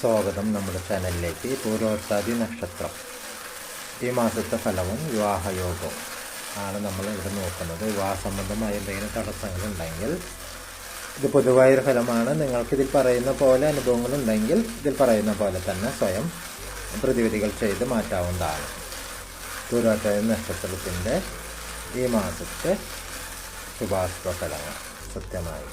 സ്വാഗതം നമ്മുടെ ചാനലിലേക്ക് പൂർവോത്താദി നക്ഷത്രം. ഈ മാസത്തെ ഫലവും വിവാഹയോഗവും ആണ് നമ്മൾ ഇവിടെ നോക്കുന്നത്. വിവാഹ സംബന്ധമായ എന്തെങ്കിലും തടസ്സങ്ങളുണ്ടെങ്കിൽ ഇത് പൊതുവായൊരു ഫലമാണ്. നിങ്ങൾക്ക് ഇതിൽ പറയുന്ന പോലെ അനുഭവങ്ങളുണ്ടെങ്കിൽ ഇതിൽ പറയുന്ന പോലെ തന്നെ സ്വയം പ്രതിവിധികൾ ചെയ്ത് മാറ്റാവുന്നതാണ്. പൂർവോത്താദി നക്ഷത്രത്തിന്റെ ഈ മാസത്തെ ശുഭാശുഭ ഫലങ്ങൾ സത്യമായി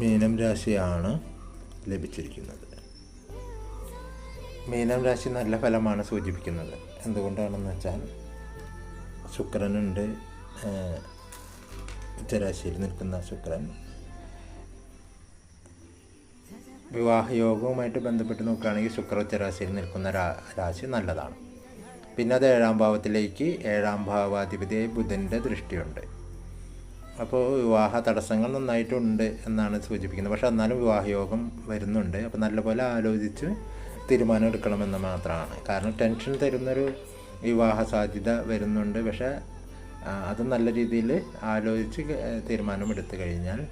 മീനം രാശിയാണ് ലഭിച്ചിരിക്കുന്നത്. മീനം രാശി നല്ല ഫലമാണ് സൂചിപ്പിക്കുന്നത്. എന്തുകൊണ്ടാണെന്ന് വെച്ചാൽ ശുക്രനുണ്ട് ഉച്ചരാശിയിൽ നിൽക്കുന്ന ശുക്രൻ. വിവാഹയോഗവുമായിട്ട് ബന്ധപ്പെട്ട് നോക്കുകയാണെങ്കിൽ ശുക്ര ഉച്ചരാശിയിൽ നിൽക്കുന്ന രാശി നല്ലതാണ്. പിന്നെ അത് ഏഴാം ഭാവത്തിലേക്ക് ഏഴാം ഭാവാധിപതിയായി ബുധന്റെ ദൃഷ്ടിയുണ്ട്. അപ്പോൾ വിവാഹ തടസ്സങ്ങൾ നന്നായിട്ടുണ്ട് എന്നാണ് സൂചിപ്പിക്കുന്നത്. പക്ഷേ എന്നാലും വിവാഹയോഗം വരുന്നുണ്ട്. അപ്പോൾ നല്ലപോലെ ആലോചിച്ച് തീരുമാനം എടുക്കണമെന്ന് മാത്രമാണ്. കാരണം ടെൻഷൻ തരുന്നൊരു വിവാഹ സാധ്യത വരുന്നുണ്ട്. പക്ഷേ അത് നല്ല രീതിയിൽ ആലോചിച്ച് തീരുമാനമെടുത്തു കഴിഞ്ഞാൽ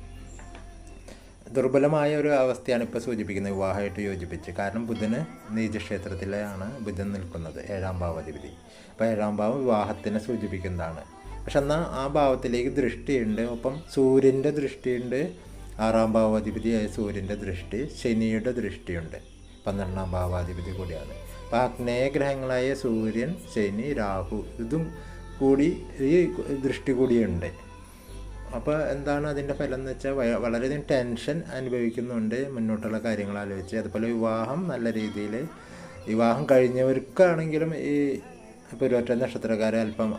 ദുർബലമായ ഒരു അവസ്ഥയാണ് ഇപ്പോൾ സൂചിപ്പിക്കുന്നത്. വിവാഹമായിട്ട് യോജിപ്പിച്ച്. കാരണം ബുധന് നീചക്ഷേത്രത്തിലാണ് ബുധൻ നിൽക്കുന്നത് ഏഴാം ഭാവാധിപതി അപ്പോൾ ഏഴാം ഭാവം വിവാഹത്തിനെ സൂചിപ്പിക്കുന്നതാണ്. പക്ഷെ എന്നാൽ ആ ഭാവത്തിലേക്ക് ദൃഷ്ടിയുണ്ട്. ഒപ്പം സൂര്യന്റെ ദൃഷ്ടിയുണ്ട്. ആറാം ഭാവാധിപതിയായ സൂര്യന്റെ ദൃഷ്ടി ശനിയുടെ ദൃഷ്ടിയുണ്ട്. പന്ത്രണ്ടാം ഭാവാധിപതി കൂടിയാണ്. അപ്പോൾ അഗ്നേയ ഗ്രഹങ്ങളായ സൂര്യൻ ശനി രാഹു ഇതും കൂടി ഈ ദൃഷ്ടി കൂടിയുണ്ട്. അപ്പോൾ എന്താണ് അതിന്റെ ഫലം എന്ന് വെച്ചാൽ വളരെയധികം ടെൻഷൻ അനുഭവിക്കുന്നുണ്ട് മുന്നോട്ടുള്ള കാര്യങ്ങൾ ആലോചിച്ച്. അതുപോലെ വിവാഹം നല്ല രീതിയിൽ വിവാഹം കഴിഞ്ഞവർക്കാണെങ്കിലും ഈ പുരോറ്റ നക്ഷത്രക്കാരെ അല്പം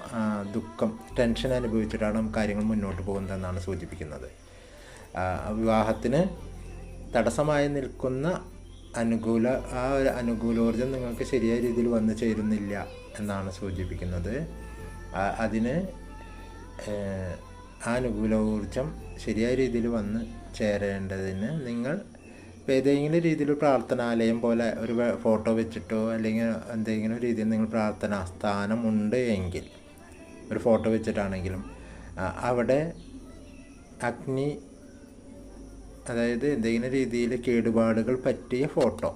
ദുഃഖം ടെൻഷൻ അനുഭവിച്ചിട്ടാണ് കാര്യങ്ങൾ മുന്നോട്ട് പോകുന്നതെന്നാണ് സൂചിപ്പിക്കുന്നത്. വിവാഹത്തിന് തടസ്സമായി നിൽക്കുന്ന അനുകൂല ആ ഒരു അനുകൂലോർജം നിങ്ങൾക്ക് ശരിയായ രീതിയിൽ വന്നു ചേരുന്നില്ല എന്നാണ് സൂചിപ്പിക്കുന്നത്. അതിന് ആ അനുകൂല ഊർജം ശരിയായ രീതിയിൽ വന്ന് ചേരേണ്ടതിന് നിങ്ങൾ ഇപ്പം ഏതെങ്കിലും രീതിയിൽ പ്രാർത്ഥനാലയം പോലെ ഒരു ഫോട്ടോ വെച്ചിട്ടോ അല്ലെങ്കിൽ എന്തെങ്കിലും രീതിയിൽ നിങ്ങൾ പ്രാർത്ഥനാ സ്ഥാനമുണ്ട് എങ്കിൽ ഒരു ഫോട്ടോ വെച്ചിട്ടാണെങ്കിലും അവിടെ അഗ്നി അതായത് എന്തെങ്കിലും രീതിയിൽ കേടുപാടുകൾ പറ്റിയ ഫോട്ടോ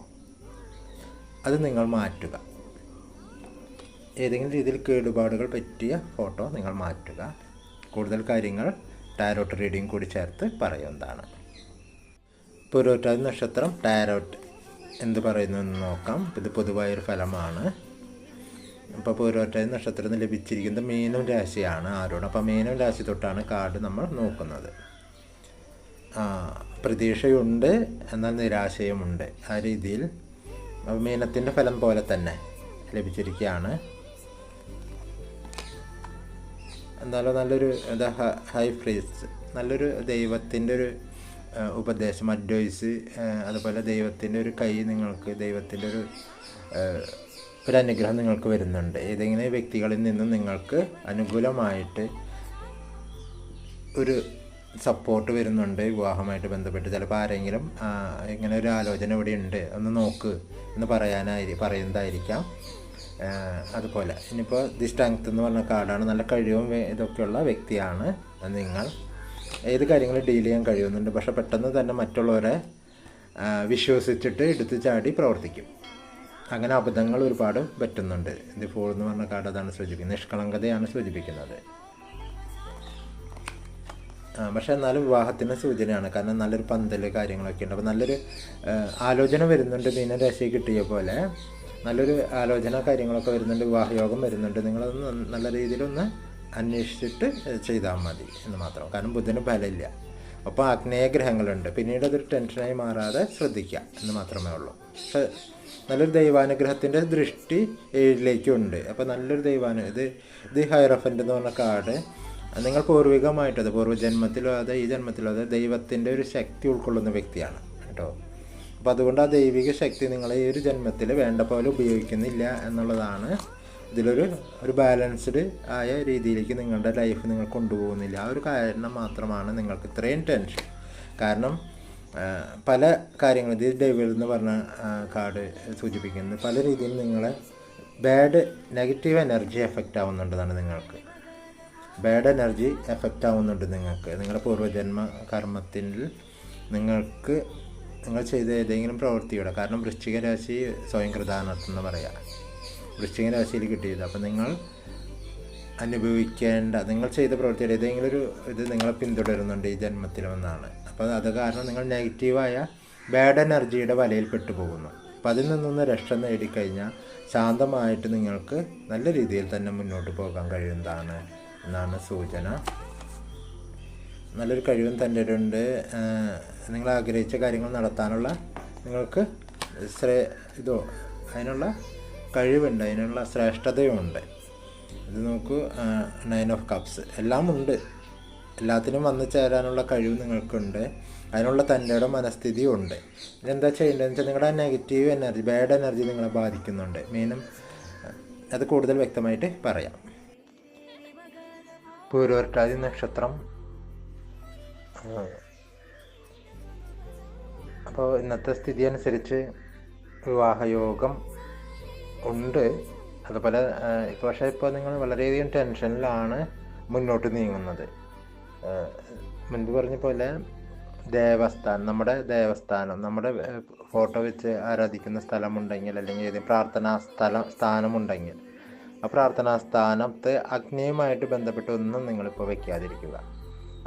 അത് നിങ്ങൾ മാറ്റുക. ഏതെങ്കിലും രീതിയിൽ കേടുപാടുകൾ പറ്റിയ ഫോട്ടോ നിങ്ങൾ മാറ്റുക. കൂടുതൽ കാര്യങ്ങൾ ടാരോട്ട് റീഡിംഗ് കൂടി ചേർത്ത് പറയുന്നതാണ്. പുരോറ്റാതി നക്ഷത്രം ടാരോട്ട്. എന്ത് പറയുന്നു എന്ന് നോക്കാം. ഇത് പൊതുവായൊരു ഫലമാണ്. അപ്പോൾ പുരോറ്റാതി നക്ഷത്രത്തിന് ലഭിച്ചിരിക്കുന്നത് മീനം രാശിയാണ് ആരോട്. അപ്പോൾ മീനം രാശി തൊട്ടാണ് കാർഡ് നമ്മൾ നോക്കുന്നത്. പ്രതീക്ഷയുണ്ട് എന്നാൽ നിരാശയുമുണ്ട്. ആ രീതിയിൽ മീനത്തിന്റെ ഫലം പോലെ തന്നെ ലഭിച്ചിരിക്കുകയാണ്. എന്നാലും നല്ലൊരു ഹൈ ഫ്രീസ്. നല്ലൊരു ദൈവത്തിന്റെ ഒരു ഉപദേശം അഡ്വൈസ് അതുപോലെ ദൈവത്തിന്റെ ഒരു കൈ നിങ്ങൾക്ക് ദൈവത്തിന്റെ ഒരു ഒരു അനുഗ്രഹം നിങ്ങൾക്ക് വരുന്നുണ്ട്. ഏതെങ്കിലും വ്യക്തികളിൽ നിന്നും നിങ്ങൾക്ക് അനുകൂലമായിട്ട് ഒരു സപ്പോർട്ട് വരുന്നുണ്ട് വിവാഹമായിട്ട് ബന്ധപ്പെട്ട്. ചിലപ്പോൾ ആരെങ്കിലും ഇങ്ങനെ ഒരു ആലോചന ഇവിടെ ഉണ്ട്. ഒന്ന് നോക്ക് എന്ന് പറയാനായി പറയുന്നതായിരിക്കാം. അതുപോലെ. ഇനിയിപ്പോൾ ദി സ്ട്രെങ്ത് എന്ന് പറഞ്ഞ കാർഡാണ് നല്ല കഴിവും ഇതൊക്കെയുള്ള വ്യക്തിയാണ് നിങ്ങൾ. ഏത് കാര്യങ്ങളും ഡീൽ ചെയ്യാൻ കഴിയുന്നുണ്ട്. പക്ഷെ പെട്ടെന്ന് തന്നെ മറ്റുള്ളവരെ വിശ്വസിച്ചിട്ട് എടുത്തു ചാടി പ്രവർത്തിക്കും. അങ്ങനെ അബദ്ധങ്ങൾ ഒരുപാട് പറ്റുന്നുണ്ട്. ദി ഫോൾ എന്ന് പറഞ്ഞ കാർഡ് അതാണ് സൂചിപ്പിക്കുന്നത്. നിഷ്കളങ്കതയാണ് സൂചിപ്പിക്കുന്നത്. പക്ഷേ എന്നാലും വിവാഹത്തിന് സൂചനയാണ്. കാരണം നല്ലൊരു പന്തൽ കാര്യങ്ങളൊക്കെ ഉണ്ട്. അപ്പോൾ നല്ലൊരു ആലോചന വരുന്നുണ്ട്. മീനരാശി കിട്ടിയ പോലെ നല്ലൊരു ആലോചന കാര്യങ്ങളൊക്കെ വരുന്നുണ്ട്. വിവാഹയോഗം വരുന്നുണ്ട്. നിങ്ങളത് നല്ല രീതിയിലൊന്ന് അന്വേഷിച്ചിട്ട് ചെയ്താൽ മതി എന്ന് മാത്രം. കാരണം ബുധന് ഫലമില്ല. അപ്പോൾ അഗ്നേയഗ്രഹങ്ങളുണ്ട് പിന്നീട് അതൊരു ടെൻഷനായി മാറാതെ ശ്രദ്ധിക്കുക എന്ന് മാത്രമേ ഉള്ളൂ. പക്ഷേ നല്ലൊരു ദൈവാനുഗ്രഹത്തിന്റെ ദൃഷ്ടി ഏഴിലേക്കുണ്ട്. അപ്പോൾ നല്ലൊരു ദൈവാനു ഇത് ഇത് ഹൈറഫന്റ് എന്ന് പറഞ്ഞ കാർഡ് നിങ്ങൾ പൂർവികമായിട്ട് അത് പൂർവജന്മത്തിലോ അതെ ഈ ജന്മത്തിലോ അതെ ദൈവത്തിന്റെ ഒരു ശക്തി ഉൾക്കൊള്ളുന്ന വ്യക്തിയാണ് കേട്ടോ. അപ്പോൾ അതുകൊണ്ട് ആ ദൈവിക ശക്തി നിങ്ങൾ ഈ ഒരു ജന്മത്തിൽ വേണ്ട പോലെ ഉപയോഗിക്കുന്നില്ല എന്നുള്ളതാണ് ഇതിലൊരു ഒരു ബാലൻസ്ഡ് ആയ രീതിയിലേക്ക് നിങ്ങളുടെ ലൈഫ് നിങ്ങൾ കൊണ്ടുപോകുന്നില്ല. ആ ഒരു കാരണം മാത്രമാണ് നിങ്ങൾക്ക് ഇത്രയും ടെൻഷൻ കാരണം പല കാര്യങ്ങളും ഇത് ഡെവിൾ എന്ന് പറഞ്ഞ കാർഡ് സൂചിപ്പിക്കുന്നത് പല രീതിയിൽ നിങ്ങളെ ബാഡ് നെഗറ്റീവ് എനർജി എഫക്റ്റ് ആവുന്നുണ്ടെന്നാണ് നിങ്ങൾക്ക്. ബാഡ് എനർജി എഫക്റ്റ് ആവുന്നുണ്ട് നിങ്ങൾക്ക്. നിങ്ങളുടെ പൂർവജന്മ കർമ്മത്തിൽ നിങ്ങൾക്ക് നിങ്ങൾ ചെയ്ത ഏതെങ്കിലും പ്രവൃത്തിയുടെ കാരണം വൃശ്ചിക രാശി സ്വയം കൃതാനർത്ഥം എന്ന് പറയാം. വൃശ്ചിക രാശിയിൽ കിട്ടിയത്. അപ്പം നിങ്ങൾ അനുഭവിക്കേണ്ട നിങ്ങൾ ചെയ്ത പ്രവൃത്തിയുടെ ഏതെങ്കിലും ഒരു ഇത് നിങ്ങളെ പിന്തുടരുന്നുണ്ട് ഈ ജന്മത്തിലുമെന്നാണ് അപ്പോൾ അത് കാരണം നിങ്ങൾ നെഗറ്റീവായ ബാഡ് എനർജിയുടെ വലയിൽ പെട്ടുപോകുന്നു അപ്പോൾ അതിൽ നിന്നൊന്ന് രക്ഷ നേടിക്കഴിഞ്ഞാൽ ശാന്തമായിട്ട് നിങ്ങൾക്ക് നല്ല രീതിയിൽ തന്നെ മുന്നോട്ട് പോകാൻ കഴിയുന്നതാണ് എന്നാണ് സൂചന. നല്ലൊരു കഴിവും തന്റെ ഉണ്ട് നിങ്ങൾ ആഗ്രഹിച്ച കാര്യങ്ങൾ നടത്താനുള്ള നിങ്ങൾക്ക് ശ്രേ ഇതോ അതിനുള്ള കഴിവുണ്ട് അതിനുള്ള ശ്രേഷ്ഠതയുമുണ്ട്. ഇത് നോക്കൂ നയൻ ഓഫ് കപ്സ് എല്ലാം ഉണ്ട് എല്ലാത്തിനും വന്നു ചേരാനുള്ള കഴിവ് നിങ്ങൾക്കുണ്ട്. അതിനുള്ള തന്റെയുടെ മനസ്ഥിതിയും ഉണ്ട് ഇതെന്താ ചെയ്യേണ്ടതെന്ന് വെച്ചാൽ നിങ്ങളുടെ നെഗറ്റീവ് എനർജി ബാഡ് എനർജി നിങ്ങളെ ബാധിക്കുന്നുണ്ട്. മെയിനും അത് കൂടുതൽ വ്യക്തമായിട്ട് പറയാം. പൂർവട്ടാതി നക്ഷത്രം. അപ്പോൾ ഇന്നത്തെ സ്ഥിതി അനുസരിച്ച് വിവാഹയോഗം ഉണ്ട്. അതുപോലെ പക്ഷേ ഇപ്പോൾ നിങ്ങൾ വളരെയധികം ടെൻഷനിലാണ് മുന്നോട്ട് നീങ്ങുന്നത്. മുൻപ് പറഞ്ഞ പോലെ ദേവസ്ഥാനം നമ്മുടെ ദേവസ്ഥാനം നമ്മുടെ ഫോട്ടോ വെച്ച് ആരാധിക്കുന്ന സ്ഥലമുണ്ടെങ്കിൽ അല്ലെങ്കിൽ ഏതെങ്കിലും പ്രാർത്ഥനാ സ്ഥലം സ്ഥാനമുണ്ടെങ്കിൽ ആ പ്രാർത്ഥനാ സ്ഥാനത്ത് അഗ്നിയുമായിട്ട് ബന്ധപ്പെട്ട് ഒന്നും നിങ്ങളിപ്പോൾ വെക്കാതിരിക്കുക.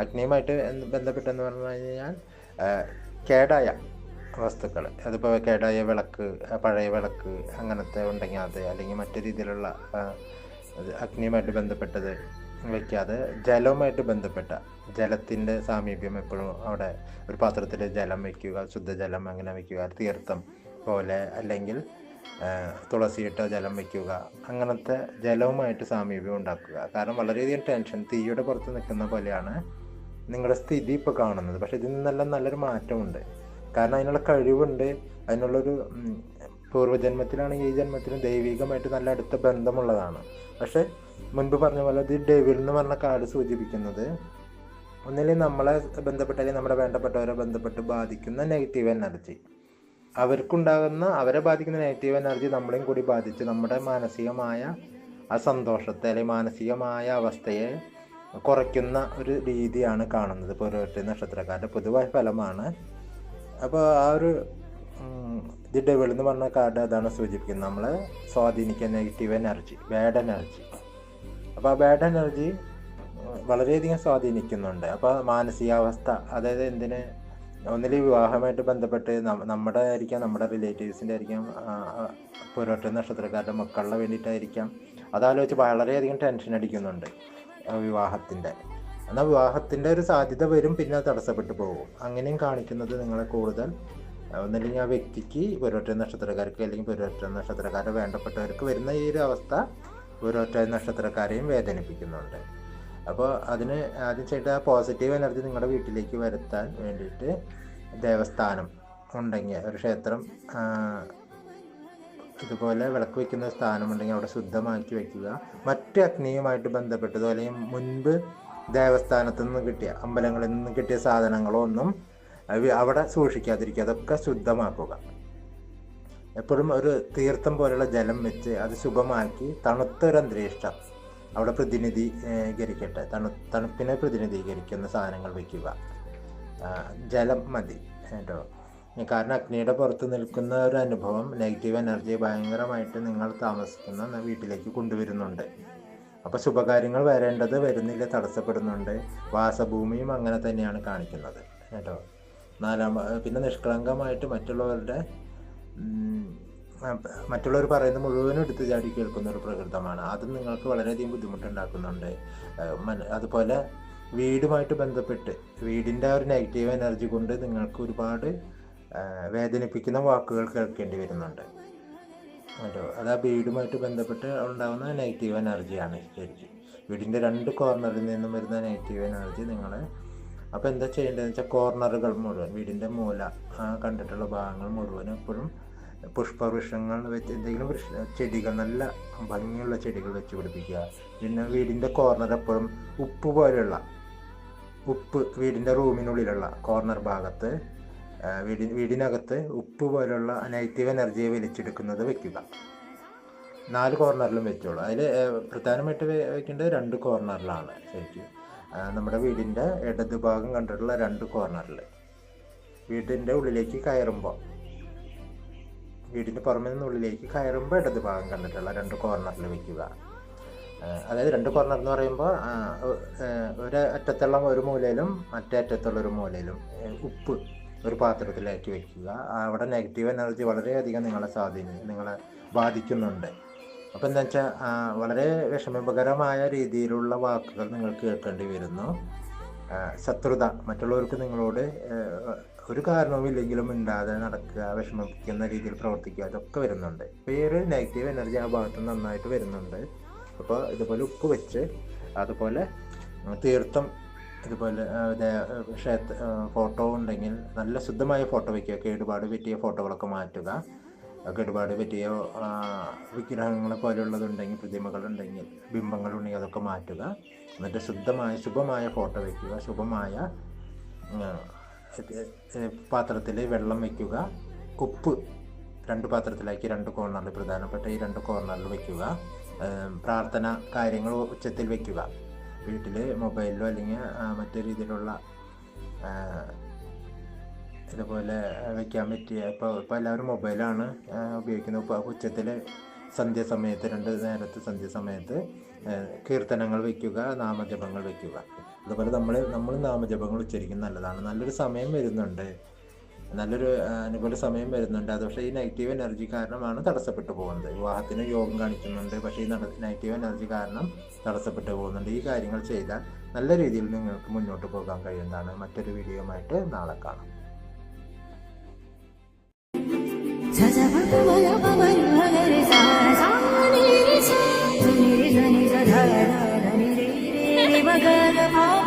അഗ്നിയുമായിട്ട് ബന്ധപ്പെട്ടെന്ന് പറഞ്ഞു കഴിഞ്ഞാൽ കേടായ വസ്തുക്കൾ അതിപ്പോൾ കേടായ വിളക്ക് പഴയ വിളക്ക് അങ്ങനത്തെ ഉണ്ടെങ്കിൽ അത് അല്ലെങ്കിൽ മറ്റു രീതിയിലുള്ള അഗ്നിയുമായിട്ട് ബന്ധപ്പെട്ടത് വയ്ക്കാതെ ജലവുമായിട്ട് ബന്ധപ്പെട്ട ജലത്തിന്റെ സാമീപ്യം എപ്പോഴും അവിടെ ഒരു പാത്രത്തിൽ ജലം വയ്ക്കുക ശുദ്ധജലം അങ്ങനെ വയ്ക്കുക തീർത്ഥം പോലെ അല്ലെങ്കിൽ തുളസിയിട്ട ജലം വയ്ക്കുക അങ്ങനത്തെ ജലവുമായിട്ട് സാമീപ്യം ഉണ്ടാക്കുക. കാരണം വളരെയധികം ടെൻഷൻ തീയുടെ പുറത്ത് നിൽക്കുന്ന പോലെയാണ് നിങ്ങളുടെ സ്ഥിതി ഇപ്പോൾ കാണുന്നത്. പക്ഷേ ഇതിൽ നിന്നെല്ലാം നല്ലൊരു മാറ്റമുണ്ട്. കാരണം അതിനുള്ള കഴിവുണ്ട്. അതിനുള്ളൊരു പൂർവജന്മത്തിലാണെങ്കിൽ ഈ ജന്മത്തിലും ദൈവികമായിട്ട് നല്ല അടുത്ത ബന്ധമുള്ളതാണ്. പക്ഷേ മുൻപ് പറഞ്ഞ പോലെ ഇത് ഡെവിൽ എന്ന് പറഞ്ഞ കാർഡ് സൂചിപ്പിക്കുന്നത് ഒന്നിലെ നമ്മളെ ബന്ധപ്പെട്ട അല്ലെങ്കിൽ നമ്മുടെ വേണ്ടപ്പെട്ടവരെ ബന്ധപ്പെട്ട് ബാധിക്കുന്ന നെഗറ്റീവ് എനർജി അവർക്കുണ്ടാകുന്ന അവരെ ബാധിക്കുന്ന നെഗറ്റീവ് എനർജി നമ്മളെയും കൂടി ബാധിച്ച് നമ്മുടെ മാനസികമായ ആ സന്തോഷത്തെ അല്ലെങ്കിൽ മാനസികമായ അവസ്ഥയെ കുറയ്ക്കുന്ന ഒരു രീതിയാണ് കാണുന്നത്. ഇപ്പോൾ ഓരോരുത്തർ നക്ഷത്രക്കാരുടെ പൊതുവായ ഫലമാണ് അപ്പോൾ ആ ഒരു ഇത് ഡെവിൾ എന്ന് പറഞ്ഞ കാർഡ് അതാണ് സൂചിപ്പിക്കുന്നത്. നമ്മളെ സ്വാധീനിക്കുക നെഗറ്റീവ് എനർജി ബാഡ് എനർജി. അപ്പോൾ ആ ബാഡ് എനർജി വളരെയധികം സ്വാധീനിക്കുന്നുണ്ട്. അപ്പോൾ മാനസികാവസ്ഥ അതായത് എന്തിന്? ഒന്നിൽ വിവാഹമായിട്ട് ബന്ധപ്പെട്ട് നമ്മുടെ ആയിരിക്കാം നമ്മുടെ റിലേറ്റീവ്സിന്റെ ആയിരിക്കാം പുരോട്ട നക്ഷത്രക്കാരുടെ മക്കളുടെ വേണ്ടിയിട്ടായിരിക്കാം. അതാലോചിച്ച് വളരെയധികം ടെൻഷൻ അടിക്കുന്നുണ്ട് വിവാഹത്തിന്റെ എന്നാൽ വിവാഹത്തിന്റെ ഒരു സാധ്യത വരും പിന്നെ തടസ്സപ്പെട്ടു പോകും. അങ്ങനെയും കാണിക്കുന്നത് നിങ്ങളെ കൂടുതൽ. ഒന്നല്ലെങ്കിൽ ആ വ്യക്തിക്ക് പുരോറ്റ നക്ഷത്രക്കാർക്ക് അല്ലെങ്കിൽ പുരോട്ട നക്ഷത്രക്കാരെ വേണ്ടപ്പെട്ടവർക്ക് വരുന്ന ഈ ഒരു അവസ്ഥ പുരോട്ട നക്ഷത്രക്കാരെയും വേദനിപ്പിക്കുന്നുണ്ട്. അപ്പോൾ അതിന് ആദ്യം ചെയ്ത പോസിറ്റീവ് എനർജി നിങ്ങളുടെ വീട്ടിലേക്ക് വരുത്താൻ വേണ്ടിയിട്ട് ദേവസ്ഥാനം ഉണ്ടെങ്കിൽ ഒരു ക്ഷേത്രം ഇതുപോലെ വിളക്ക് വയ്ക്കുന്ന സ്ഥാനമുണ്ടെങ്കിൽ അവിടെ ശുദ്ധമാക്കി വയ്ക്കുക. മറ്റ് അഗ്നിയുമായിട്ട് ബന്ധപ്പെട്ടതോ അല്ലെങ്കിൽ മുൻപ് ദേവസ്ഥാനത്ത് നിന്ന് കിട്ടിയ അമ്പലങ്ങളിൽ നിന്ന് കിട്ടിയ സാധനങ്ങളോ ഒന്നും അവിടെ സൂക്ഷിക്കാതിരിക്കുക. അതൊക്കെ ശുദ്ധമാക്കുക. എപ്പോഴും ഒരു തീർത്ഥം പോലുള്ള ജലം വെച്ച് അത് ശുഭമാക്കി തണുത്തൊരു അന്തരീക്ഷം അവിടെ പ്രതിനിധീകരിക്കട്ടെ. തണു തണുപ്പിനെ പ്രതിനിധീകരിക്കുന്ന സാധനങ്ങൾ വയ്ക്കുക. ജലം മതി. കേട്ടോ. കാരണം അഗ്നിയുടെ പുറത്ത് നിൽക്കുന്ന ഒരു അനുഭവം നെഗറ്റീവ് എനർജി ഭയങ്കരമായിട്ട് നിങ്ങൾ താമസിക്കുന്ന വീട്ടിലേക്ക് കൊണ്ടുവരുന്നുണ്ട്. അപ്പോൾ ശുഭകാര്യങ്ങൾ വരേണ്ടത് വരുന്നില്ല തടസ്സപ്പെടുന്നുണ്ട്. വാസഭൂമിയും അങ്ങനെ തന്നെയാണ് കാണിക്കുന്നത് കേട്ടോ. നാലാം പിന്നെ നിഷ്കളങ്കമായിട്ട് മറ്റുള്ളവരുടെ മറ്റുള്ളവർ പറയുന്ന മുഴുവനും എടുത്ത് ചാടി കേൾക്കുന്ന ഒരു പ്രകൃതമാണ്. അതും നിങ്ങൾക്ക് വളരെയധികം ബുദ്ധിമുട്ടുണ്ടാക്കുന്നുണ്ട്. അതുപോലെ വീടുമായിട്ട് ബന്ധപ്പെട്ട് വീടിന്റെ ആ ഒരു നെഗറ്റീവ് എനർജി കൊണ്ട് നിങ്ങൾക്ക് ഒരുപാട് വേദനിപ്പിക്കുന്ന വാക്കുകൾ കേൾക്കേണ്ടി വരുന്നുണ്ട്. കേട്ടോ അത് ആ വീടുമായിട്ട് ബന്ധപ്പെട്ട് ഉണ്ടാകുന്ന നെഗറ്റീവ് എനർജിയാണ് ശരിക്കും. വീടിന്റെ രണ്ട് കോർണറിൽ നിന്നും വരുന്ന നെഗറ്റീവ് എനർജി നിങ്ങളെ അപ്പോൾ എന്താ ചെയ്യേണ്ടതെന്ന് വെച്ചാൽ കോർണറുകൾ മുഴുവൻ വീടിന്റെ മൂല കണ്ടിട്ടുള്ള ഭാഗങ്ങൾ മുഴുവൻ എപ്പോഴും പുഷ്പവൃക്ഷങ്ങൾ വെച്ച് എന്തെങ്കിലും വൃക്ഷ ചെടികൾ നല്ല ഭംഗിയുള്ള ചെടികൾ വെച്ച് പിടിപ്പിക്കുക. പിന്നെ വീടിന്റെ കോർണർ എപ്പോഴും ഉപ്പ് പോലെയുള്ള ഉപ്പ് വീടിന്റെ റൂമിനുള്ളിലുള്ള കോർണർ ഭാഗത്ത് വീടി വീടിനകത്ത് ഉപ്പ് പോലുള്ള നെഗറ്റീവ് എനർജിയെ വലിച്ചെടുക്കുന്നത് വെക്കുക. നാല് കോർണറിലും വെച്ചോളൂ. അതിൽ പ്രധാനമായിട്ട് വെക്കേണ്ടത് രണ്ട് കോർണറിലാണ്. ശരിക്കും. നമ്മുടെ വീടിന്റെ ഇടത് ഭാഗം കണ്ടിട്ടുള്ള രണ്ട് കോർണറിൽ. വീടിന്റെ ഉള്ളിലേക്ക് കയറുമ്പോൾ വീടിന്റെ പുറമെ നിന്ന് ഉള്ളിലേക്ക് കയറുമ്പോൾ ഇടത് ഭാഗം കണ്ടിട്ടുള്ള രണ്ട് കോർണറിൽ വെക്കുക. അതായത് രണ്ട് കോർണർ എന്ന് പറയുമ്പോൾ ഒരു അറ്റത്തുള്ള ഒരു മൂലയിലും മറ്റേ അറ്റത്തുള്ള ഒരു മൂലയിലും ഉപ്പ് ഒരു പാത്രത്തിലേക്ക് വയ്ക്കുക അവിടെ നെഗറ്റീവ് എനർജി വളരെയധികം നിങ്ങളെ സ്വാധീനി നിങ്ങളെ ബാധിക്കുന്നുണ്ട്. അപ്പോൾ എന്താ വെച്ചാൽ വളരെ വിഷമകരമായ രീതിയിലുള്ള വാക്കുകൾ നിങ്ങൾ കേൾക്കേണ്ടി വരുന്നു. ശത്രുത മറ്റുള്ളവർക്ക് നിങ്ങളോട് ഒരു കാരണവുമില്ലെങ്കിലും ഇണ്ടാതെ നടക്കുക വിഷമിക്കുന്ന രീതിയിൽ പ്രവർത്തിക്കുക അതൊക്കെ വരുന്നുണ്ട്. അപ്പോൾ ഈ ഒരു നെഗറ്റീവ് എനർജി ആ ഭാഗത്ത് നന്നായിട്ട് വരുന്നുണ്ട്. അപ്പോൾ ഇതുപോലെ ഉപ്പ് വെച്ച് അതുപോലെ തീർത്ഥം ഇതുപോലെ ക്ഷേത്ര ഫോട്ടോ ഉണ്ടെങ്കിൽ നല്ല ശുദ്ധമായ ഫോട്ടോ വയ്ക്കുക. കേടുപാട് പറ്റിയ ഫോട്ടോകളൊക്കെ മാറ്റുക. കേടുപാട് പറ്റിയ വിഗ്രഹങ്ങളെ പോലെയുള്ളതുണ്ടെങ്കിൽ പ്രതിമകളുണ്ടെങ്കിൽ ബിംബങ്ങളുണ്ടെങ്കിൽ അതൊക്കെ മാറ്റുക. എന്നിട്ട് ശുദ്ധമായ ശുഭമായ ഫോട്ടോ വയ്ക്കുക. ശുഭമായ പാത്രത്തിൽ വെള്ളം വയ്ക്കുക. കുപ്പ് രണ്ട് പാത്രത്തിലാക്കി രണ്ട് കോർണറിൽ പ്രധാനപ്പെട്ട ഈ രണ്ട് കോർണറിൽ വയ്ക്കുക. പ്രാർത്ഥന കാര്യങ്ങൾ ഉച്ചത്തിൽ വയ്ക്കുക. വീട്ടിൽ മൊബൈലിലോ അല്ലെങ്കിൽ മറ്റു രീതിയിലുള്ള ഇതുപോലെ വയ്ക്കാൻ പറ്റിയ ഇപ്പോൾ ഇപ്പോൾ എല്ലാവരും മൊബൈലാണ് ഉപയോഗിക്കുന്നത്. ഇപ്പോൾ ഉച്ചത്തിൽ സന്ധ്യാസമയത്ത് രണ്ട് നേരത്തെ സന്ധ്യാസമയത്ത് കീർത്തനങ്ങൾ വയ്ക്കുക നാമജപങ്ങൾ വയ്ക്കുക അതുപോലെ നമ്മൾ നമ്മൾ നാമജപങ്ങൾ ഉച്ചരിക്കുന്നത് നല്ലതാണ്. നല്ലൊരു സമയം വരുന്നുണ്ട്. നല്ലൊരു അനുകൂല സമയം വരുന്നുണ്ട്. അത് പക്ഷേ ഈ നെഗറ്റീവ് എനർജി കാരണമാണ് തടസ്സപ്പെട്ടു പോകുന്നത്. വിവാഹത്തിന് യോഗം കാണിക്കുന്നുണ്ട്. പക്ഷേ ഈ നെഗറ്റീവ് എനർജി കാരണം തടസ്സപ്പെട്ടു പോകുന്നുണ്ട്. ഈ കാര്യങ്ങൾ ചെയ്താൽ നല്ല രീതിയിൽ നിങ്ങൾക്ക് മുന്നോട്ട് പോകാൻ കഴിയുന്നതാണ്. മറ്റൊരു വീഡിയോയുമായിട്ട് നാളെ കാണാം. ധനി